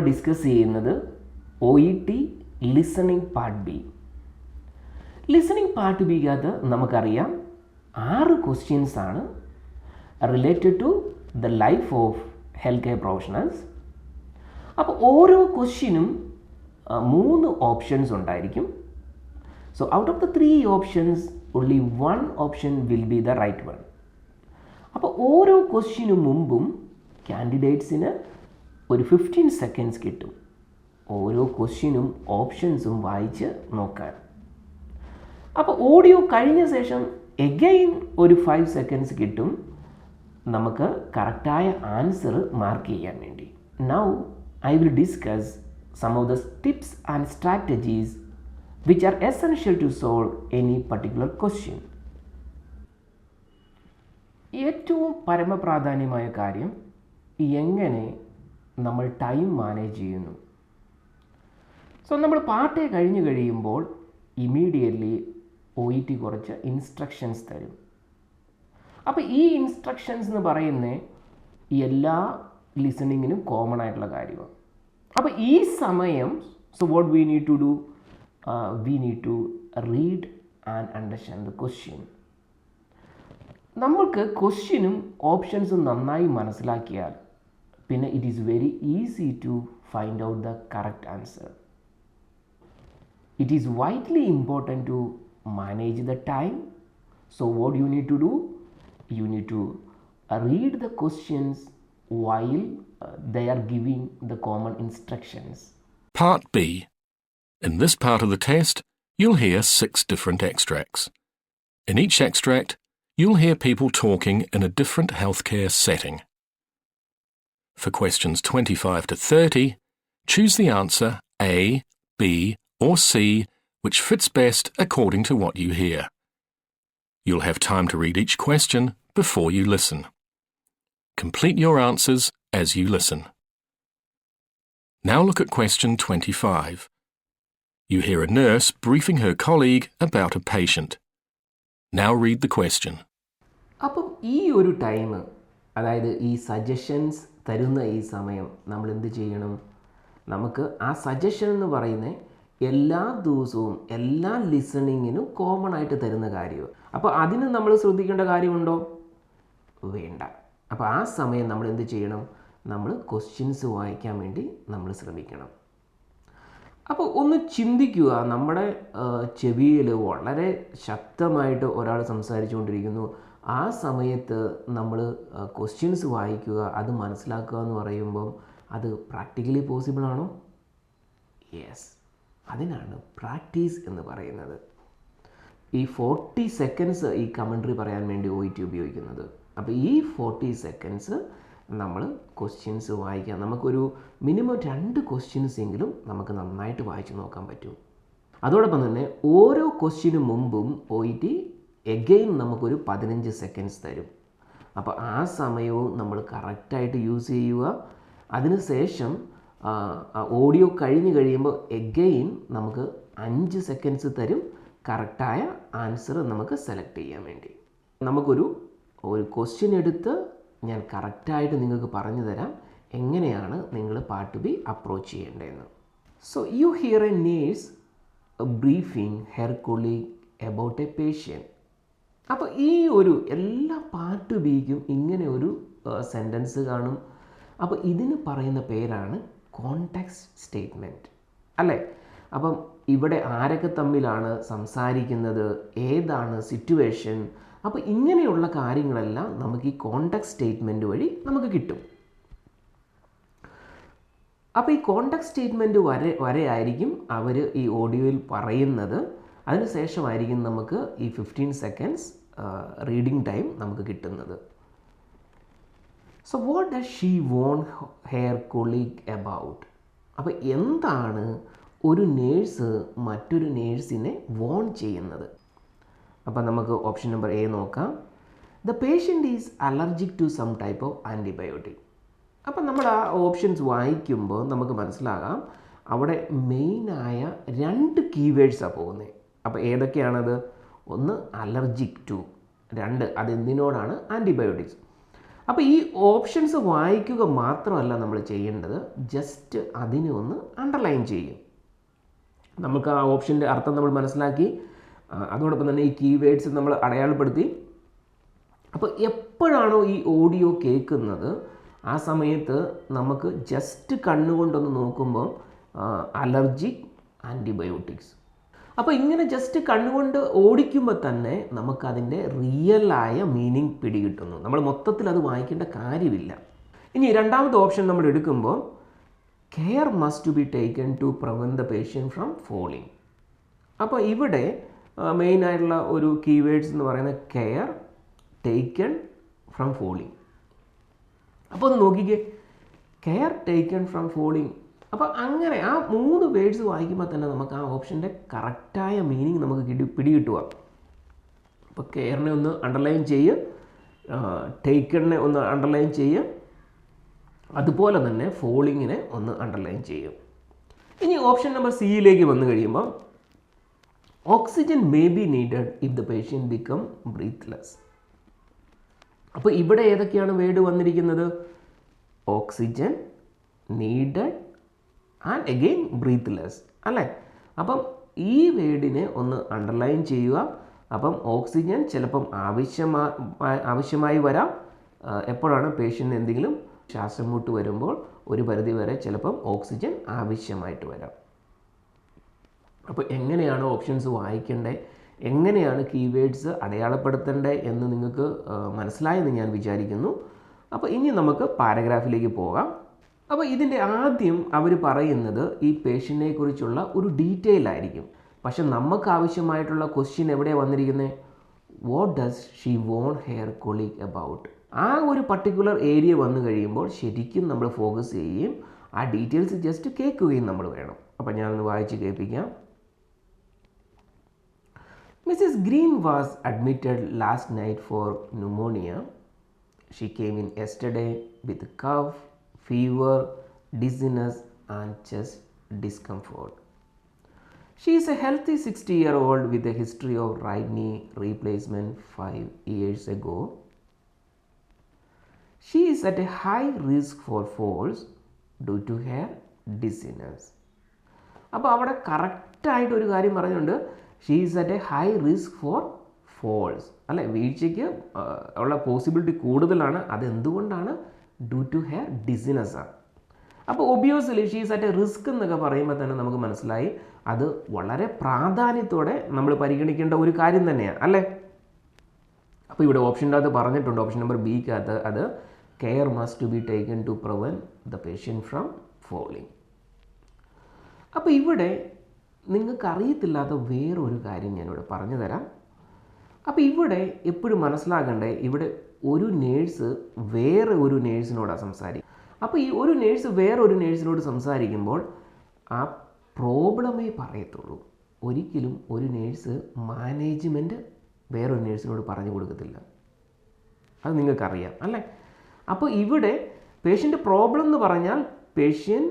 Discuss ചെയ്യുന്നത് O E T listening part B listening part B ബിക്കകത്ത് നമുക്കറിയാം ആറ് questions ആണ് related to the life of health care professionals അപ്പോൾ ഓരോ ക്വസ്റ്റ്യനും മൂന്ന് ഓപ്ഷൻസ് ഉണ്ടായിരിക്കും. So out of the three options only one option will be the right one അപ്പോൾ ഓരോ ക്വസ്റ്റ്യനു മുമ്പും കാൻഡിഡേറ്റ്സിന് ഒരു ഫിഫ്റ്റീൻ സെക്കൻഡ്സ് കിട്ടും. ഓരോ ക്വസ്റ്റ്യനും ഓപ്ഷൻസും വായിച്ച് നോക്കാൻ അപ്പോൾ ഓഡിയോ കഴിഞ്ഞ ശേഷം എഗെയിൻ ഒരു ഫൈവ് സെക്കൻഡ്സ് കിട്ടും. നമുക്ക് കറക്റ്റായ ആൻസർ മാർക്ക് ചെയ്യാൻ വേണ്ടി. Now I will discuss some of the tips and strategies which are essential to solve any particular question ഏറ്റവും പരമപ്രാധാന്യമായ കാര്യം എങ്ങനെ നമ്മൾ ടൈം മാനേജ് ചെയ്യുന്നു. സോ നമ്മൾ പാർട്ട് കഴിഞ്ഞ് കഴിയുമ്പോൾ ഇമീഡിയറ്റ്ലി ഒ ഇ ടി കുറച്ച് ഇൻസ്ട്രക്ഷൻസ് തരും. അപ്പോൾ ഈ ഇൻസ്ട്രക്ഷൻസ് എന്ന് പറയുന്ന എല്ലാ ലിസണിങ്ങിനും കോമൺ ആയിട്ടുള്ള കാര്യമാണ്. അപ്പോൾ ഈ സമയം so what we need to do we need to read and understand the question നമ്മൾക്ക് ക്വസ്റ്റ്യനും ഓപ്ഷൻസും നന്നായി മനസ്സിലാക്കിയാൽ പിന്നെ it is very easy to find out the correct answer it is vitally important to manage the time so what you need to do you need to uh, read the questions while uh, they are giving the common instructions. Part B. In this part of the test, you'll hear six different extracts. In each extract, you'll hear people talking in a different healthcare setting. For questions 25 to 30, choose the answer A, B, or C which fits best according to what you hear. You'll have time to read each question before you listen. Complete your answers as you listen. Now look at question 25. You hear a nurse briefing her colleague about a patient. Now read the question. അപ്പം ഈ ഒരു time അതായത് ഈ suggestions തരുന്ന ഈ സമയം നമ്മൾ എന്ത് ചെയ്യണം? നമുക്ക് ആ സജഷൻ എന്ന് പറയുന്ന എല്ലാ ദിവസവും എല്ലാ ലിസണിങ്ങിനും കോമൺ ആയിട്ട് തരുന്ന കാര്യവും അപ്പോൾ അതിന് നമ്മൾ ശ്രദ്ധിക്കേണ്ട കാര്യമുണ്ടോ? വേണ്ട. അപ്പോൾ ആ സമയം നമ്മൾ എന്ത് ചെയ്യണം? നമ്മൾ ക്വസ്റ്റ്യൻസ് വായിക്കാൻ വേണ്ടി നമ്മൾ ശ്രമിക്കണം. അപ്പോൾ ഒന്ന് ചിന്തിക്കുക. നമ്മുടെ ചെവിയിൽ വളരെ ശക്തമായിട്ട് ഒരാൾ സംസാരിച്ചുകൊണ്ടിരിക്കുന്നു. ആ സമയത്ത് നമ്മൾ ക്വസ്റ്റ്യൻസ് വായിക്കുക അത് മനസ്സിലാക്കുക എന്ന് പറയുമ്പം അത് പ്രാക്ടിക്കലി പോസിബിൾ ആണോ? യെസ് അതിനാണ് പ്രാക്ടീസ് എന്ന് പറയുന്നത്. ഈ ഫോർട്ടി സെക്കൻഡ്സ് ഈ കമൻട്രി പറയാൻ വേണ്ടി ഒ ടി ഉപയോഗിക്കുന്നത്. അപ്പോൾ ഈ ഫോർട്ടി സെക്കൻഡ്സ് നമ്മൾ ക്വസ്റ്റ്യൻസ് വായിക്കാം. നമുക്കൊരു മിനിമം രണ്ട് ക്വസ്റ്റ്യൻസ് എങ്കിലും നമുക്ക് നന്നായിട്ട് വായിച്ചു നോക്കാൻ പറ്റും. അതോടൊപ്പം തന്നെ ഓരോ ക്വസ്റ്റ്യനും മുമ്പും ഒ ടി എഗെയിൻ നമുക്കൊരു പതിനഞ്ച് സെക്കൻഡ്സ് തരും. അപ്പോൾ ആ സമയവും നമ്മൾ കറക്റ്റായിട്ട് യൂസ് ചെയ്യുക. അതിനുശേഷം ഓഡിയോ കഴിഞ്ഞ് കഴിയുമ്പോൾ എഗെയിൻ നമുക്ക് അഞ്ച് സെക്കൻഡ്സ് തരും. കറക്റ്റായ ആൻസർ നമുക്ക് സെലക്ട് ചെയ്യാൻ വേണ്ടി. നമുക്കൊരു ഒരു ക്വസ്റ്റ്യൻ എടുത്ത് ഞാൻ കറക്റ്റായിട്ട് നിങ്ങൾക്ക് പറഞ്ഞു തരാം. എങ്ങനെയാണ് നിങ്ങൾ പാട്ട് ബി അപ്രോച്ച് ചെയ്യേണ്ടതെന്ന്. So you hear a nurse briefing her colleague about a patient അപ്പോൾ ഈ ഒരു എല്ലാ പാർട്ട് ബിക്കും ഇങ്ങനെ ഒരു സെന്റൻസ് കാണും. അപ്പോൾ ഇതിന് പറയുന്ന പേരാണ് കോണ്ടാക്സ് സ്റ്റേറ്റ്മെന്റ് അല്ലേ? അപ്പം ഇവിടെ ആരൊക്കെ തമ്മിലാണ് സംസാരിക്കുന്നത് ഏതാണ് സിറ്റുവേഷൻ അപ്പോൾ ഇങ്ങനെയുള്ള കാര്യങ്ങളെല്ലാം നമുക്ക് ഈ കോണ്ടാക്ട് സ്റ്റേറ്റ്മെന്റ് വഴി നമുക്ക് കിട്ടും. അപ്പോൾ ഈ കോണ്ടാക്ട് സ്റ്റേറ്റ്മെന്റ് വരെ വരെ ആയിരിക്കും അവർ ഈ ഓഡിയോയിൽ പറയുന്നത്. അതിനുശേഷമായിരിക്കും നമുക്ക് ഈ ഫിഫ്റ്റീൻ സെക്കൻഡ്സ് റീഡിംഗ് ടൈം നമുക്ക് കിട്ടുന്നത്. So what does she warn her colleague about അപ്പോൾ എന്താണ് ഒരു നേഴ്സ് മറ്റൊരു നേഴ്സിനെ വോൺ ചെയ്യുന്നത്? അപ്പോൾ നമുക്ക് ഓപ്ഷൻ നമ്പർ എ നോക്കാം. The patient is allergic to some type of antibiotic അപ്പം നമ്മൾ ആ ഓപ്ഷൻസ് വായിക്കുമ്പോൾ നമുക്ക് മനസ്സിലാകാം. അവിടെ മെയിനായ രണ്ട് കീവേഡ്സാണ് പോകുന്നത് അപ്പോൾ ഏതൊക്കെയാണത്? ഒന്ന് അലർജിക് ടു. രണ്ട് അതെന്തിനോടാണ്? ആന്റിബയോട്ടിക്സ് അപ്പോൾ ഈ ഓപ്ഷൻസ് വായിക്കുക മാത്രമല്ല നമ്മൾ ചെയ്യേണ്ടത് ജസ്റ്റ് അതിനെ ഒന്ന് അണ്ടർലൈൻ ചെയ്യും. നമുക്ക് ആ ഓപ്ഷന്റെ അർത്ഥം നമ്മൾ മനസ്സിലാക്കി. അതോടൊപ്പം തന്നെ ഈ കീവേഡ്സ് നമ്മൾ അടയാളപ്പെടുത്തി. അപ്പോൾ എപ്പോഴാണോ ഈ ഓഡിയോ കേൾക്കുന്നത് ആ സമയത്ത് നമുക്ക് ജസ്റ്റ് കണ്ണുകൊണ്ടൊന്ന് നോക്കുമ്പോൾ അലർജിക് ആന്റിബയോട്ടിക്സ് അപ്പോൾ ഇങ്ങനെ ജസ്റ്റ് കണ്ണുകൊണ്ട് ഓടിക്കുമ്പോൾ തന്നെ നമുക്കതിന്റെ റിയലായ മീനിങ് പിടികിട്ടുന്നു. നമ്മൾ മൊത്തത്തിൽ അത് വായിക്കേണ്ട കാര്യമില്ല. ഇനി രണ്ടാമത്തെ ഓപ്ഷൻ നമ്മൾ എടുക്കുമ്പോൾ care must be taken to prevent the patient from falling അപ്പോൾ ഇവിടെ മെയിൻ ആയിട്ടുള്ള ഒരു കീവേഡ്സ് എന്ന് പറയുന്നത് കെയർ ടേക്കൺ ഫ്രം ഫോളിങ് അപ്പോൾ ഒന്ന് നോക്കിക്കേ. കെയർ ടേക്കൺ ഫ്രം ഫോളിങ് അപ്പോൾ അങ്ങനെ ആ മൂന്ന് വേർഡ്സ് വായിക്കുമ്പോൾ തന്നെ നമുക്ക് ആ ഓപ്ഷന്റെ കറക്റ്റായ മീനിങ് നമുക്ക് കിട്ടി പിടികിട്ടുക അപ്പോൾ കെയറിനെ ഒന്ന് അണ്ടർലൈൻ ചെയ്യുക ടേക്കണിനെ ഒന്ന് അണ്ടർലൈൻ ചെയ്യുക അതുപോലെ തന്നെ ഫോളിങ്ങിനെ ഒന്ന് അണ്ടർലൈൻ ചെയ്യും. ഇനി ഓപ്ഷൻ നമ്പർ സിയിലേക്ക് വന്നു കഴിയുമ്പോൾ oxygen may be needed if the patient become breathless അപ്പോൾ ഇവിടെ ഏതൊക്കെയാണ് വേർഡ് വന്നിരിക്കുന്നത്? Oxygen needed and again breathless അല്ലേ? അപ്പം ഈ വേർഡിനെ ഒന്ന് അണ്ടർലൈൻ ചെയ്യുക. അപ്പം ഓക്സിജൻ ചിലപ്പം ആവശ്യമായി ആവശ്യമായി വരാം. എപ്പോഴാണ് പേഷ്യന്റ് എന്തെങ്കിലും ശ്വാസം മുട്ട് വരുമ്പോൾ ഒരു പരിധി വരെ ചിലപ്പം ഓക്സിജൻ ആവശ്യമായിട്ട് വരാം. അപ്പോൾ എങ്ങനെയാണ് ഓപ്ഷൻസ് വായിക്കേണ്ടത് എങ്ങനെയാണ് കീവേഡ്സ് അടയാളപ്പെടുത്തേണ്ടത് എന്ന് നിങ്ങൾക്ക് മനസ്സിലായെന്ന് ഞാൻ വിചാരിക്കുന്നു. അപ്പോൾ ഇനി നമുക്ക് പാരഗ്രാഫിലേക്ക് പോകാം. അപ്പോൾ ഇതിന്റെ ആദ്യം അവർ പറയുന്നത് ഈ പേഷ്യന്റിനെ കുറിച്ചുള്ള ഒരു ഡീറ്റെയിൽ ആയിരിക്കും. പക്ഷെ നമുക്ക് ആവശ്യമായിട്ടുള്ള ക്വസ്റ്റ്യൻ എവിടെ വന്നിരിക്കുന്നത് what does she warn her colleague about ആ ഒരു പർട്ടിക്കുലർ ഏരിയ വന്നു കഴിയുമ്പോൾ ശരിക്കും നമ്മൾ ഫോക്കസ് ചെയ്യുകയും ആ ഡീറ്റെയിൽസ് ജസ്റ്റ് കേൾക്കുകയും നമ്മൾ വേണം. അപ്പം ഞാനൊന്ന് വായിച്ച് കേൾപ്പിക്കാം. Mrs. Green was admitted last night for pneumonia She came in yesterday with cough, fever, dizziness, and chest discomfort. She is a healthy 60 year old with a history of right knee replacement 5 years ago. She is at a high risk for falls due to her dizziness. അപ്പോൾ അവിടെ കറക്റ്റായിട്ട് ഒരു കാര്യം പറഞ്ഞുകൊണ്ട് she is at a high risk for falls അല്ലെ വീഴ്ചയ്ക്ക് ഉള്ള possibility കൂടുതലാണ് അതെന്തുകൊണ്ടാണ് ഡ്യൂ ടു ഹെയർ ഡിസിനസ് ആണ്. അപ്പോൾ ഒബിയസ്ലി ഷീസ് അറ്റ് റിസ്ക് എന്നൊക്കെ പറയുമ്പോൾ തന്നെ നമുക്ക് മനസ്സിലായി അത് വളരെ പ്രാധാന്യത്തോടെ നമ്മൾ പരിഗണിക്കേണ്ട ഒരു കാര്യം തന്നെയാണ് അല്ലേ? അപ്പോൾ ഇവിടെ ഓപ്ഷന്റെ അകത്ത് പറഞ്ഞിട്ടുണ്ട്. ഓപ്ഷൻ നമ്പർ ബിക്കകത്ത് അത് care must be taken to prevent the patient from falling അപ്പോൾ ഇവിടെ നിങ്ങൾക്കറിയത്തില്ലാത്ത വേറൊരു കാര്യം ഞാനിവിടെ പറഞ്ഞു തരാം. അപ്പോൾ ഇവിടെ എപ്പോഴും മനസ്സിലാക്കണ്ടേ ഇവിടെ ഒരു നേഴ്സ് വേറെ ഒരു നേഴ്സിനോടാണ് സംസാരിക്കുക അപ്പോൾ ഈ ഒരു നേഴ്സ് വേറെ ഒരു നേഴ്സിനോട് സംസാരിക്കുമ്പോൾ ആ പ്രോബ്ലമേ പറയത്തുള്ളൂ. ഒരിക്കലും ഒരു നേഴ്സ് മാനേജ്മെന്റ് വേറൊരു നേഴ്സിനോട് പറഞ്ഞു കൊടുക്കത്തില്ല. അത് നിങ്ങൾക്കറിയാം അല്ലേ? അപ്പോൾ ഇവിടെ പേഷ്യന്റ് പ്രോബ്ലം എന്ന് പറഞ്ഞാൽ patient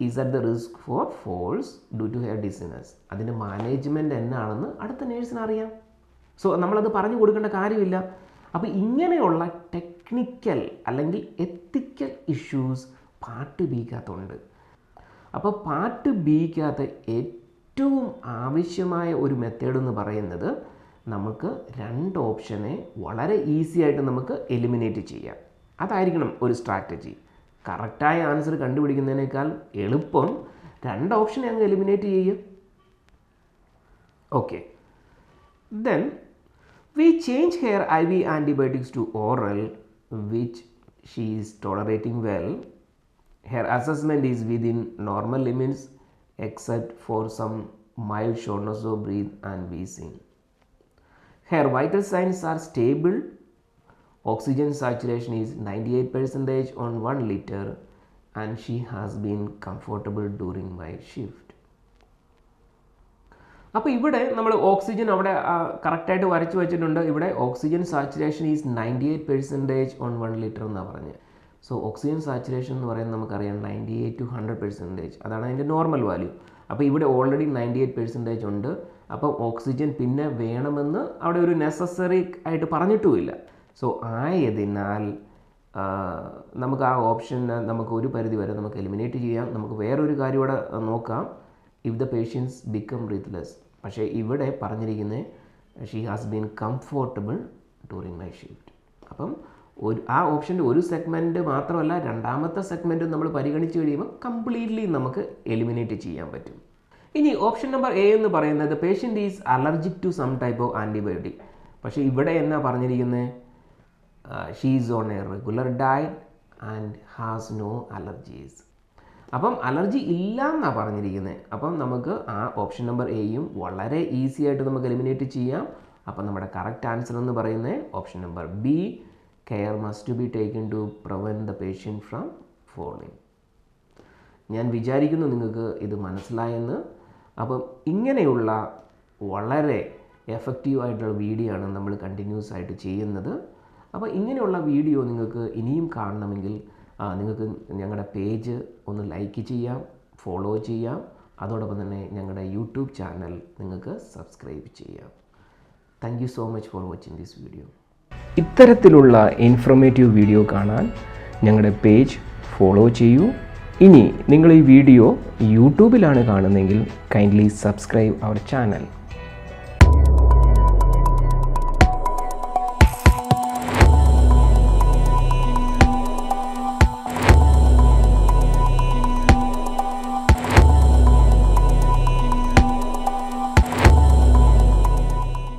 is at the risk for falls due to her dizziness അതിന്റെ മാനേജ്മെന്റ് എന്നാണെന്ന് അടുത്ത നേഴ്സിന് അറിയാം. സോ നമ്മളത് പറഞ്ഞു കൊടുക്കേണ്ട കാര്യമില്ല. അപ്പോൾ ഇങ്ങനെയുള്ള ടെക്നിക്കൽ അല്ലെങ്കിൽ എത്തിക്കൽ ഇഷ്യൂസ് പാർട്ട് ബിക്കകത്തുണ്ട് അപ്പോൾ പാർട്ട് ബിക്കകത്ത് ഏറ്റവും ആവശ്യമായ ഒരു മെത്തേഡ് എന്ന് പറയുന്നത് നമുക്ക് രണ്ട് ഓപ്ഷനെ വളരെ ഈസി ആയിട്ട് നമുക്ക് എലിമിനേറ്റ് ചെയ്യാം. അതായിരിക്കണം ഒരു സ്ട്രാറ്റജി കറക്റ്റായ ആൻസർ കണ്ടുപിടിക്കുന്നതിനേക്കാൾ എളുപ്പം രണ്ട് ഓപ്ഷനെ അങ്ങ് എലിമിനേറ്റ് ചെയ്യും okay then we change her IV antibiotics to oral which she is tolerating well. Her assessment is within normal limits except for some mild shortness of breath and wheezing. Her vital signs are stable. Oxygen saturation is 98% on 1 liter and she has been comfortable during my shift. അപ്പോൾ ഇവിടെ നമ്മൾ oxygen അവിടെ കറക്റ്റായിട്ട് വരച്ച് വെച്ചിട്ടുണ്ട്. ഇവിടെ oxygen saturation is ninety eight percentage on one litre എന്നാണ് പറഞ്ഞത് സോ ഓക്സിജൻ സാച്ചുറേഷൻ എന്ന് പറയുന്നത് നമുക്കറിയാം ninety eight to hundred percentage അതാണ് അതിന്റെ നോർമൽ വാല്യൂ അപ്പോൾ ഇവിടെ ഓൾറെഡി നയന്റി എയ്റ്റ് പെർസെന്റേജ് ഉണ്ട്. അപ്പം ഓക്സിജൻ പിന്നെ വേണമെന്ന് അവിടെ ഒരു നെസസറി ആയിട്ട് പറഞ്ഞിട്ടുമില്ല. സോ ആയതിനാൽ നമുക്ക് ആ ഓപ്ഷൻ നമുക്ക് ഒരു പരിധി വരെ നമുക്ക് എലിമിനേറ്റ് ചെയ്യാം. നമുക്ക് വേറൊരു കാര്യം ഇവിടെ നോക്കാം. If the patients become breathless പക്ഷേ ഇവിടെ പറഞ്ഞിരിക്കുന്നത് she has been comfortable during my shift അപ്പം ഒരു ആ ഓപ്ഷന്റെ ഒരു സെഗ്മെന്റ് മാത്രമല്ല രണ്ടാമത്തെ സെഗ്മെന്റും നമ്മൾ പരിഗണിച്ച് കഴിയുമ്പോൾ കംപ്ലീറ്റ്ലി നമുക്ക് എലിമിനേറ്റ് ചെയ്യാൻ പറ്റും. ഇനി ഓപ്ഷൻ നമ്പർ എ എന്ന് പറയുന്നത് patient is allergic to some type of antibiotic പക്ഷേ ഇവിടെ എന്നാ പറഞ്ഞിരിക്കുന്നത്? She's on a regular diet and has no allergies അപ്പം അലർജി ഇല്ല എന്നാണ് പറഞ്ഞിരിക്കുന്നത് അപ്പം നമുക്ക് ആ ഓപ്ഷൻ നമ്പർ എയും വളരെ ഈസി ആയിട്ട് നമുക്ക് എലിമിനേറ്റ് ചെയ്യാം. അപ്പം നമ്മുടെ കറക്റ്റ് ആൻസർ എന്ന് പറയുന്നത് option number B care must be taken to prevent the patient from falling ഞാൻ വിചാരിക്കുന്നു നിങ്ങൾക്ക് ഇത് മനസ്സിലായെന്ന്. അപ്പം ഇങ്ങനെയുള്ള വളരെ എഫക്റ്റീവ് ആയിട്ടുള്ള വീഡിയോ ആണ് നമ്മൾ കണ്ടിന്യൂസ് ആയിട്ട് ചെയ്യുന്നത്. അപ്പോൾ ഇങ്ങനെയുള്ള വീഡിയോ നിങ്ങൾക്ക് ഇനിയും കാണണമെങ്കിൽ ആ, നിങ്ങൾക്ക് ഞങ്ങളുടെ പേജ് ഒന്ന് ലൈക്ക് ചെയ്യാം ഫോളോ ചെയ്യാം. അതോടൊപ്പം തന്നെ ഞങ്ങളുടെ യൂട്യൂബ് ചാനൽ നിങ്ങൾക്ക് സബ്സ്ക്രൈബ് ചെയ്യാം. Thank you so much for watching this video ഇത്തരത്തിലുള്ള ഇൻഫർമേറ്റീവ് വീഡിയോ കാണാൻ ഞങ്ങളുടെ പേജ് ഫോളോ ചെയ്യൂ. ഇനി നിങ്ങൾ ഈ വീഡിയോ യൂട്യൂബിലാണ് കാണുന്നതെങ്കിൽ കൈൻഡ്ലി സബ്സ്ക്രൈബ് അവർ ചാനൽ